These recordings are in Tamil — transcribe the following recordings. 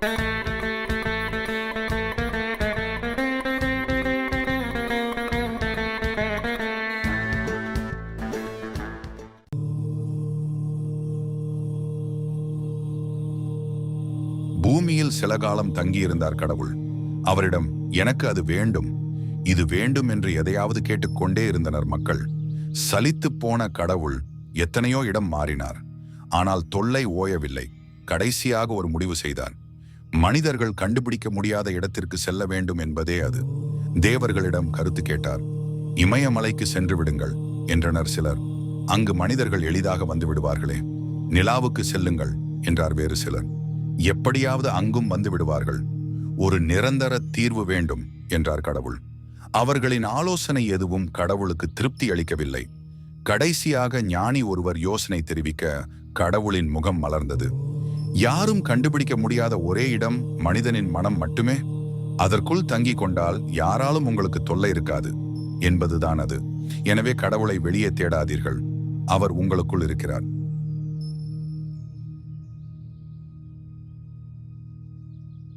பூமியில் சில காலம் தங்கியிருந்தார் கடவுள். அவரிடம் எனக்கு அது வேண்டும். இது வேண்டும் என்று எதையாவது கேட்டுக்கொண்டே இருந்தனர் மக்கள். சலித்துப் போன கடவுள் எத்தனையோ இடம் மாறினார். ஆனால் தொல்லை ஓயவில்லை. கடைசியாக ஒரு முடிவு செய்தார் மனிதர்கள் கண்டுபிடிக்க முடியாத இடத்திற்கு செல்ல வேண்டும் என்பதே அது. தேவர்களிடம் கருத்து கேட்டார். இமயமலைக்கு சென்று விடுங்கள் என்றனர் சிலர். அங்கு மனிதர்கள் எளிதாக வந்து விடுவார்களே நிலாவுக்கு செல்லுங்கள் என்றார் வேறு சிலர். எப்படியாவது அங்கும் வந்து விடுவார்கள். ஒரு நிரந்தர தீர்வு வேண்டும் என்றார் கடவுள். அவர்களின் ஆலோசனை எதுவும் கடவுளுக்கு திருப்தி அளிக்கவில்லை. கடைசியாக ஞானி ஒருவர் யோசனை தெரிவிக்க கடவுளின் முகம் மலர்ந்தது. யாரும் கண்டுபிடிக்க முடியாத ஒரே இடம் மனிதனின் மனம் மட்டுமே? அதற்குள் தங்கிக் கொண்டால் யாராலும் உங்களுக்கு தொல்லை இருக்காது. என்பதுதான் அது. எனவே கடவுளை வெளியே தேடாதீர்கள். அவர் உங்களுக்குள் இருக்கிறார்.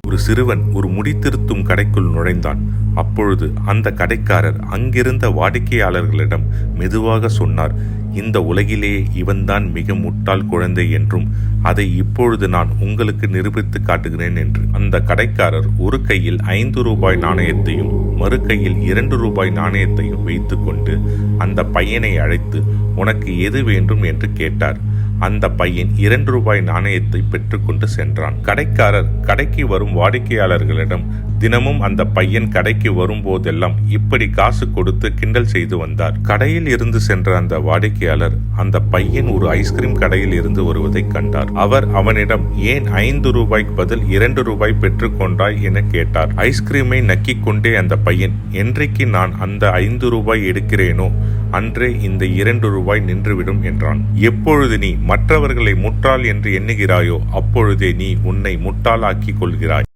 ஒரு சிறுவன் ஒரு முடித்திருத்தும் கடைக்குள் நுழைந்தான். அப்பொழுது அந்த கடைக்காரர் அங்கிருந்த வாடிக்கையாளர்களிடம் மெதுவாக சொன்னார் இந்த உலகிலே இவன்தான் மிக முட்டாள் குழந்தை என்றும் அதை இப்பொழுது நான் உங்களுக்கு நிரூபித்து காட்டுகிறேன் என்று. அந்த கடைக்காரர் ஒரு கையில் ஐந்து ரூபாய் நாணயத்தையும் மறு கையில் இரண்டு ரூபாய் நாணயத்தையும் வைத்துக்கொண்டு அந்த பையனை அழைத்து உனக்கு எது வேண்டும்? என்று கேட்டார். அந்த பையன் இரண்டு ரூபாய் நாணயத்தை பெற்றுக்கொண்டு சென்றான். கடைக்காரர் கடைக்கு வரும் வாடிக்கையாளர்களிடம் தினமும் அந்த பையன் கடைக்கு வரும்போதெல்லாம் இப்படி காசு கொடுத்து கிண்டல் செய்து வந்தார். கடையில் இருந்து சென்ற அந்த வாடிக்கையாளர் அந்த பையன் ஒரு ஐஸ்கிரீம் கடையில் இருந்து வருவதை கண்டார். அவர் அவனிடம் ஏன் ஐந்து ரூபாய்க்கு பதில் இரண்டு ரூபாய் பெற்றுக்கொண்டாய் என கேட்டார். ஐஸ்கிரீமை நக்கிக் கொண்டே அந்த பையன் என்றைக்கு நான் அந்த ஐந்து ரூபாய் எடுக்கிறேனோ அன்றே இந்த இரண்டு ரூபாய் நின்றுவிடும் என்றான். எப்பொழுது நீ மற்றவர்களை முட்டாள் என்று எண்ணுகிறாயோ அப்பொழுதே நீ உன்னை முட்டாளாக்கிக் கொள்கிறாய்.